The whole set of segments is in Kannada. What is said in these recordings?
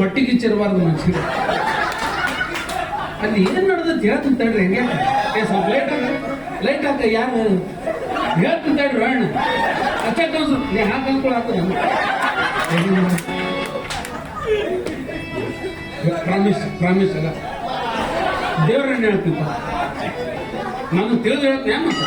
ಅಷ್ಟು ಹೊಟ್ಟೆ ಕಿಚ್ಚಿರಬಾರ್ದು ಮನುಷ್ಯರು. ಅಲ್ಲಿ ಏನ್ ನಡೆದತ್ ಹೇಳ್ತೀನಿ ತಡ್ರಿ, ಹೆಂಗೆ ಏ, ಸ್ವಲ್ಪ ಲೇಟ್ ಆಗ ಲೈಟ್ ಹಾಕ ಯಾರು ಹೇಳ್ತೀನಿ ತಡ್ರಿ, ಅಣ್ಣ. ಅಷ್ಟೇ ಕಲ್ಸು ನೀ ಹಾಕಿ ಅನ್ಕೊಳ ಪ್ರಾಮಿಸ್ ಪ್ರಾಮಿಸ್ ಅಲ್ಲ. ದೇವ್ರನ್ನ ಹೇಳ್ತಿದ್ದ ನಾನು ತಿಳಿದು ಹೇಳ್ತೀನಿ ಮತ್ತೆ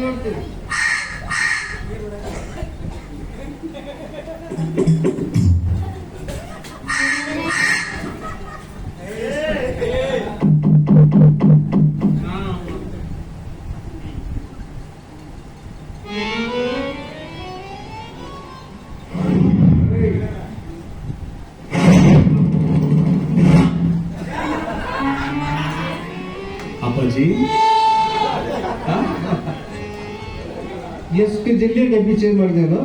ನೋಡ್ತೀವಿ. ಅಪ್ಪಾಜಿ ಎಷ್ಟು ಜಿಲ್ಲೆ ಡಬ್ಬಿ ಚೇಂಜ್ ಮಾಡಿದೆಯಲ್ಲ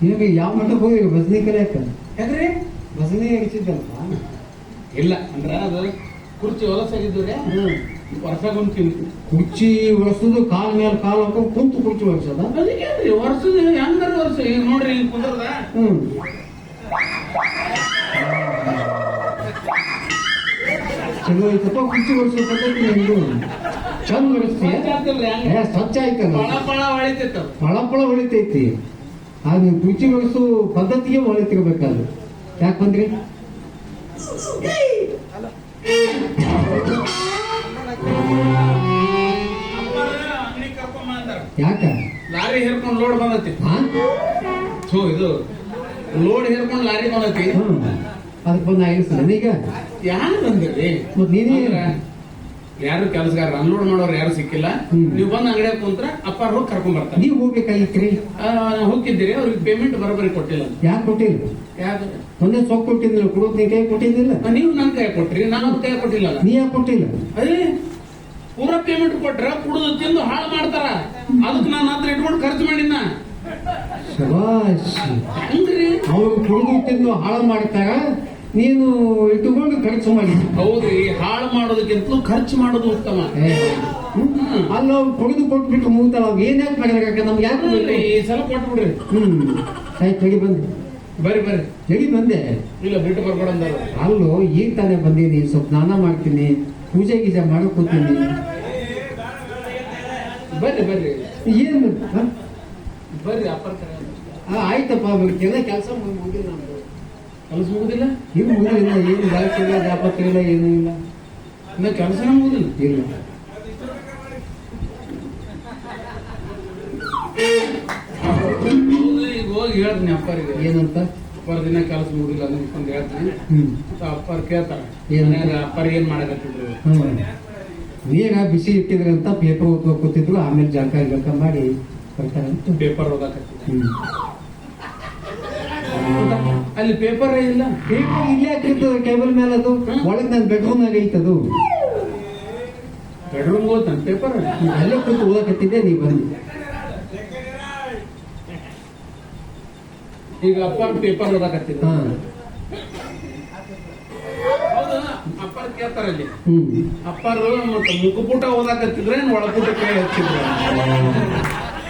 ನಿಮಗೆ ಯಾವ ಮಟ್ಟಕ್ಕೆ ಹೋಗಿ ಭಜನಿ ಕಲಿಯಕ ಯಾಕ್ರಿ ಭಜನೆ ಹೆಚ್ಚಿದ್ದಲ್ಲ ಇಲ್ಲ ಅಂದ್ರೆ ಅದು ಕುರ್ಚಿ ಹೊಲಸಾಗಿದ್ದು ರೀ. ವರ್ಷಗೊಂತೀನಿ ಕುರ್ಚಿ ಒರೆಸೋದು ಕಾಲ್ ಮೇಲೆ ಕಾಲ್ ಹಾಕೊಂಡು ಕುಂತು ಕುರ್ಚಿ ಒರೆಸೋದ ಅದಕ್ಕೆ ವರ್ಷದ ಹೆಂಗಾರ ವರ್ಷ ಈಗ ನೋಡ್ರಿ ಕುಂದ್ರದ? ಹ್ಮ್. ಚಲೋ ಐತಪ್ಪ ಕುಚ್ಚಿ ಒರೆಸೋ ಪದ್ಧತಿ ಚಂದ ಒರೆಸ್ತೀಯ ಏ ಸ್ವಚ್ಛ ಐತಲ್ಲ ಪಳ ಪಳ ಹೊಳಿತೈತಿ. ನೀವು ಕುರ್ಚಿ ಒರೆಸೋ ಪದ್ಧತಿಗೆ ಹೊಳಿತಿರ್ಬೇಕಾದ್ರೆ ಯಾಕೆ ಬಂದ್ರಿ? ಅಂಗಡಿ ಕರ್ಕೊಂಡ್ ಬಂದಾರ ಯಾಕ? ಲಾರಿ ಹೇರ್ಕೊಂಡು ಲೋಡ್ ಬಂದತಿ. ಇದು ಲೋಡ್ ಹೇರ್ಕೊಂಡು ಲಾರಿ ಬಂದತಿ. ಅದಕ್ಕೆ ಬಂದ ಆಗಿರ್ತದೆ ಈಗ ಯಾರು ಬಂದಿರಿ ಮತ್ ನೀನೇ ಯಾರು ಕೆಲಸಗಾರ ಅನ್ಲೋಡ್ ಮಾಡೋರು ಯಾರು ಸಿಕ್ಕಿಲ್ಲ. ನೀವು ಬಂದ್ ಅಂಗಡಿಯಾಗ ಕುಂತ್ರ ಅಪ್ಪ ಹೋಗಿ ಕರ್ಕೊಂಡ್ ಬರ್ತಾರೆ. ನೀವು ಹೋಗ್ಬೇಕಾಗಿತ್ರಿ ಹೋಗಿದ್ದೀರಿ ಅವ್ರಿಗೆ ಪೇಮೆಂಟ್ ಬರೋಬ್ಬರಿ ಕೊಟ್ಟಿಲ್ಲ. ಯಾಕೆ ಕೊಟ್ಟಿಲ್ಲ? ಯಾಕೆ? ಒಂದೇ ಸೊಕ್ ಕೊಟ್ಟಿದ್ದಿಲ್ಲ ಕೊಡೋದ್ ನೀ ಕೈ ಕೊಟ್ಟಿದ್ದಿಲ್ಲ? ನೀವು ನನ್ನ ಕೈ ಕೊಟ್ರಿ ನಾನು ಅವ್ರ ಕೈ ಕೊಟ್ಟಿಲ್ಲ. ನೀ ಯಾಕೆ ಕೊಟ್ಟಿಲ್ಲ? ಅದೇ ಪೂರ ಪೇಮೆಂಟ್ ಕೊಟ್ರ ಕುಡಿದು ತಿಂದು ಹಾಳು ಮಾಡ್ತಾರ. ಅದಕ್ಕೆ ನಾನು ಹತ್ರ ಇಟ್ಕೊಂಡು ಖರ್ಚು ಮಾಡಿನ ಅವ್ರು ಕುಡಿದು ತಿಂದು ಹಾಳು ಮಾಡ್ತಾರ? ನೀನು ಇಟ್ಟುಕೊಂಡು ಖರ್ಚು ಮಾಡಿ. ಹೌದ್ರಿ ಹಾಳು ಮಾಡೋದಕ್ಕಿಂತಲೂ ಖರ್ಚು ಮಾಡೋದು ಉತ್ತಮ. ಅಲ್ಲ ಅವ್ರು ಕುಡಿದು ಕೊಟ್ಬಿಟ್ಟು ಮುಗ್ತಾರ ಅವ್ ಏನ್ ಯಾಕೆ ಮಾಡ್ಬೇಕಾಗ ನಮ್ಗೆ ಯಾಕೆ ಈ ಸಲ ಕೊಟ್ಬಿಡ್ರಿ. ಹ್ಮ್. ಆಯ್ತು ಹೇಳಿ ಬಂದೆ. ಬರ್ರಿ ಬರ್ರಿ. ಹೇಳಿ ಬಂದೆ. ಇಲ್ಲ ಬಿಟ್ಟು ಬರ್ಬೇಡ ಅಲ್ಲೋ ಈಗ ತಾನೇ ಬಂದೀನಿ ಸ್ವಲ್ಪ ಸ್ನಾನ ಮಾಡ್ತೀನಿ. ಪೂಜೆ ಗೀಜೆ ಮಾಡಕ್ ಕೂತೀನಿ. ಬರ್ರಿ ಬರ್ರಿ. ಏನು? ಬರ್ರಿ ಅಪ್ಪ ಆಯ್ತಪ್ಪ ಎಲ್ಲ ಕೆಲಸ ಮುಗಿದಿಲ್ಲ ನಮ್ದು ಕೆಲಸ ಮುಗುದಿಲ್ಲ ಮುಗಿದಿಲ್ಲ ಏನು ಬಳಕೆ ಇಲ್ಲ ಜಾಪತ್ರ ಇಲ್ಲ ಏನೂ ಇಲ್ಲ. ಇನ್ನ ಕೆಲಸನೇ ಮುಗುದಿಲ್ಲ ಇಲ್ಲ. ಈಗ ಹೋಗಿ ಹೇಳ್ತೀನಿ ಅಪ್ಪರಿಗೆ. ಏನಂತ? ಅಪ್ಪರ ದಿನ ಕೆಲಸ ಮುಗಿಲ್ಲ ಅಂತ ಹೇಳ್ತೀನಿ. ಅಪ್ಪರ್ ಕೇಳ್ತಾರೆ. ಏನಾದ್ರೆ ಅಪ್ಪರ್ ಏನ್ ಮಾಡಕತ್ತಿದ್ರು? ನೀರ ಬಿಸಿ ಇಟ್ಟಿದ್ರೆ ಅಂತ ಪೇಪರ್ ಓದ್ಕೊ ಕೂತಿದ್ರು ಆಮೇಲೆ ಜಳಕ ಗಿಳಕ ಮಾಡಿ ಬರ್ತಾರಂತ ಪೇಪರ್ ಓದಾಕತ್ತಿದ್ರು ಅಲ್ಲಿ ಪೇಪರ್ ಇಲ್ಲ. ಪೇಪರ್ ಇಲ್ಲೇ ಹಾಕಿರ್ತದೆ ಟೇಬಲ್ ಮೇಲೆ ಅದು. ಒಳಗೆ ನನ್ನ ಬೆಡ್ರೂಮ್ ನಾಗ ಐತದು. ಬೆಡ್ರೂಮ್ ಓದ್ತಾನೆ ಪೇಪರ್ ಅಲ್ಲೇ. ಕೂತು ಓದಕತ್ತಿದ್ದೆ ನೀವು ಬಂದು. ಈಗ ಅಪ್ಪ ಪೇಪರ್ ಓದಕತ್ತಿದ್ದ ಹಾ. ಹೌದಾ? ಅಪ್ಪರ್ ಕೇಳ್ತಾರ ಅಲ್ಲಿ. ಅಪ್ಪರು ಮತ್ತೆ ಮುಖಪುಟ ಓದಾಕತ್ತಿದ್ರೆ ಒಳಪುಟ ಕೈ ಹಚ್ಚಿದ್ರು?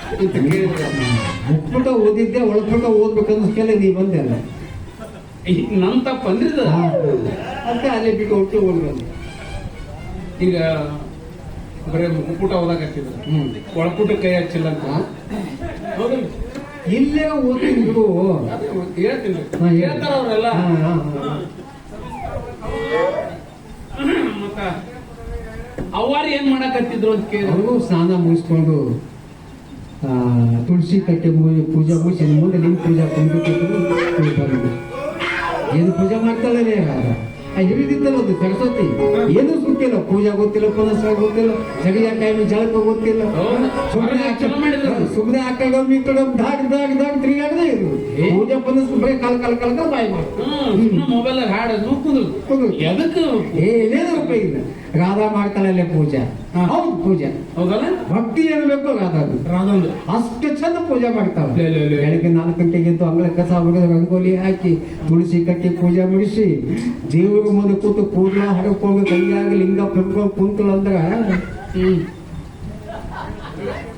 ಅಂತ ಓದಿದ್ದೆ ಒಳಪುಟ ಓದ್ಬೇಕಂದ್ರೆ ನೀ ಬಂದೆ ಅಲ್ಲ? ಈಗ ನನ್ ತಪ್ಪ ಅಂದಿದ್ದು. ಅದಕ್ಕೆ ಅಲ್ಲೇ ಬಿಟ್ಟು ಒಟ್ಟು ಓದ್ಬಂದೆ ಈಗ ಬರೀ ಓದಾಕತ್ತಿದ್ರು ಹ್ಮ್. ಒಳಪುಟ ಕೈ ಹಚ್ಚಿಲ್ಲ ಅಂತ? ಇಲ್ಲೇ ಓದ್ತೀನಿ ಬಿಡು ಹೇಳ್ತೀನಿ ಹೇಳ್ತಾರ ಅವರೆಲ್ಲ. ಮತ್ತ ಏನ್ ಮಾಡಕತ್ತಿದ್ರು ಅಂತ ಕೇಳಿದ್ರು ಸ್ನಾನ ಮುಗಿಸ್ಕೊಂಡು ತುಳಸಿ ಕಟ್ಟೆ ಪೂಜೆ ಮುಗಿಸಿ ಮುಂದೆ ನಿಮ್ಮ ಪೂಜಾ ಕುಂಬಿಟ್ಟಿದ್ರು ಏನು ಪೂಜೆ ಮಾಡ್ತಾಳೆ ಆ ಹಿರಿದಿತ್ತಲ್ಲ ಅದು ಸರಸ್ವತಿ. ಏನು ಸುಟ್ಟಿಲ್ಲ. ಪೂಜಾ ಗೊತ್ತಿಲ್ಲ ಪುನಸ್ಕಾರ ಗೊತ್ತಿಲ್ಲ ಸರಿಯಾದ ಟೈಮ್ ಜಳಕ ಗೊತ್ತಿಲ್ಲ. ಸುಮ್ಮನೆ. ಸುಮ್ಮನೆ ಆ ಕಡೆ ಈ ಕಡೆ ದಾಗ್ ದಾಗ್ ದಾಗ್ ತಿರುಗಾಡದೆ ಇದು? ಪೂಜೆ ಪುನಸ್ ಬರೀ ಕಾಲ ಕಲ್ ಕಲ್ ಕಲ್ ಬಾಯಿ ಮೊಬೈಲ್ ಹಾಡ ಕುಂದ್ರು. ಎದಕ್ಕೆ? ಏನೇನು ಉಪಯೋಗ ಇಲ್ಲ. ರಾಧಾ ಮಾಡ್ತಾಳಲ್ಲೇ ಪೂಜೆ. ಹೌದು ಪೂಜೆ. ಹೌದಲ್ಲ? ಭಕ್ತಿ ಏನ್ಬೇಕು ರಾಧಾದು ರಾಧೊಂದು. ಅಷ್ಟು ಚಂದ ಪೂಜೆ ಮಾಡ್ತಾವ. ಬೆಳಗ್ಗೆ ನಾಲ್ಕು ಗಂಟೆಗೆ ಎದ್ದು ಅಂಗಳ ಕಸ ರಂಗೋಲಿ ಹಾಕಿ ತುಳಸಿ ಕಟ್ಟಿ ಪೂಜೆ ಮುಗಿಸಿ ದೇವರ ಮುಂದೆ ಕೂತು ಕೂದಲ ಹರಕೊಂಡು ಕೈಯಾಗ ಲಿಂಗ ಪಡ್ಕೊಂಡು ಕುಂತಳು ಅಂದ್ರ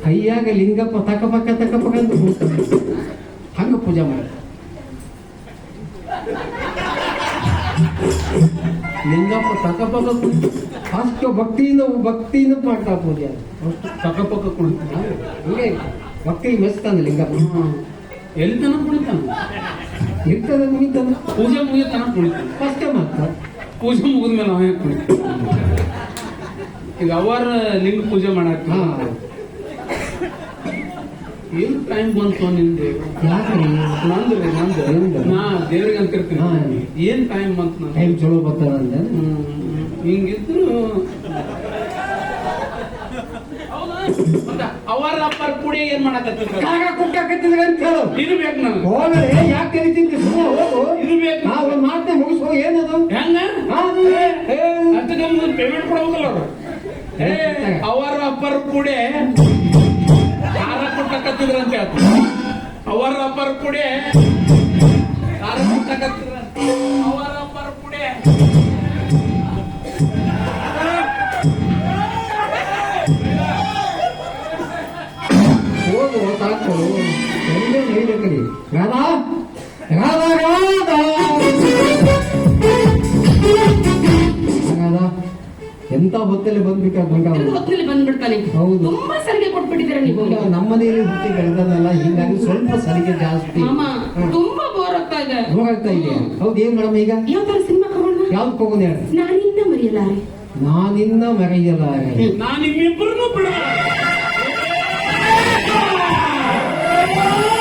ಕೈಯಾಗ ಲಿಂಗಪ್ಪ ತಕ ಪಕ್ಕ ತಕ ಪಕ್ಕ ಅಂತ. ಹಂಗ ಪೂಜೆ ಮಾಡ ಲಿಂಗಪ್ಪ ತಕ ಪಕ್ಕ ಕುಂತು ಅಷ್ಟು ಭಕ್ತಿಯಿಂದ ಭಕ್ತಿಯಿಂದ ಮಾಡ್ತಾ ಪೂಜೆ ಅಷ್ಟು ಪಕ್ಕ ಪಕ್ಕ ಕುಣಿತ ಹಂಗೆ ಭಕ್ತಿ ಮೆಸ್ತಾನೆ ಲಿಂಗಪ್ಪ ಎಲ್ಲಿ ತನಕ ಕುಣಿತಾನ? ಇರ್ತದೆ ಮುಗಿತಾನೆ ಪೂಜೆ ಮುಗಿಯ ತನಕ ಫಸ್ಟ್ ಅಷ್ಟೇ ಮಾತ್ರ ಪೂಜೆ ಮುಗಿದ್ಮೇಲೆ ನಾವೇ ಕುಣಿತಾನ ಈಗ ಅವರ ಲಿಂಗ ಪೂಜೆ ಮಾಡಾಕ ಹಾ ಏನು ಟೈಮ್ ಬಂತು ನಿಂದೆ ಯಾಕ್ರಿ ನಂದು ರೀ ನಂದು? ನಾ ದೇವ್ರಿಗೆ ಅಂತಿರ್ತೀನಿ. ಏನ್ ಟೈಮ್ ಬಂತು ನಾನು ಟೈಮ್ ಚಲೋ ಬರ್ತಾರ. ಹಿಂಗಿದ್ರು ಅವರ ಅಪ್ಪರ ಕುಡಿ ಏನ್ ಮಾಡಕತ್ತಿರ್ತಾರೆ ಕಾಗ ಕುಕ್ಕಾಕತ್ತಿದ್ರೆ ಅಂತ ಹೇಳು. ಇರ್ಬೇಕು ನಾನು. ಹೋಗಲೇ ಯಾಕೆ ಕರಿತೀನಿ ಸುಮ್ಮನೆ ಹೋಗು. ಇರ್ಬೇಕು. ನಾವು ಒಂದ್ ಮಾತೇ ಮುಗಿಸೋ ಏನದು? ಹೆಂಗ? ಅಂತ ನಮ್ಗೆ ಪೇಮೆಂಟ್ ಕೊಡ್ಬೇಕಲ್ಲ ಅವ್ರು. ಅವರ ಅಪ್ಪರ ಕೂಡಿ ಖಾರ ಕೊಟ್ಟಕತ್ತಿದ್ರ ಅಂತ ಹೇಳ್ತಾರೆ ಅವರ ಅಪ್ಪರ ಯಾರು ಖಾರ ಕೊಟ್ಟಕತ್ತಿದ್ರ ಅವರ ಹೋಗು ಸಾಕು ಎಲ್ಲೇ ನೈದ ಕಡೆ ರಾಧಾ ರಾಧಾ ರಾಧಾ ಎಂತ ಹೊತ್ತಲ್ಲಿ ಇದ್ರ ಹೊತ್ತಿನಲ್ಲಿ ಬಂದ್ಬಿಡ್ತಾನೆ ಹೌದು. ತುಂಬಾ ಸರಿಗೆ ಕೊಟ್ಬಿಟ್ಟಿದ್ದೀರಾ ನೀವು ನಮ್ಮ ಮನೆಯಲ್ಲಿ ಹುಟ್ಟಿ ಬೆಳೆದಲ್ಲ ಹೀಗಾಗಿ ಸ್ವಲ್ಪ ಸರಿಗೆ ಜಾಸ್ತಿ. ತುಂಬಾ ಬೋರ್ ಆಗ್ತಾ ಇದೆ. ಹೋಗಾಗ್ತಾ ಇದೆ. ಹೌದು ಏನ್ ಮೇಡಮ್ ಈಗ? ಯಾವ ತರ ಸಿನಿಮಾ ಹೋಗೋಣ ಯಾವ್ದು ಹೋಗೋಣ ಹೇಳಿ. ನಾನಿಂದ ಮರೆಯಲಾರೆ. ನಾನಿಂದ ಮರೆಯಲಾರೆ. ನಾನು ನಿಮ್ಮಿಬ್ಬರು Thank.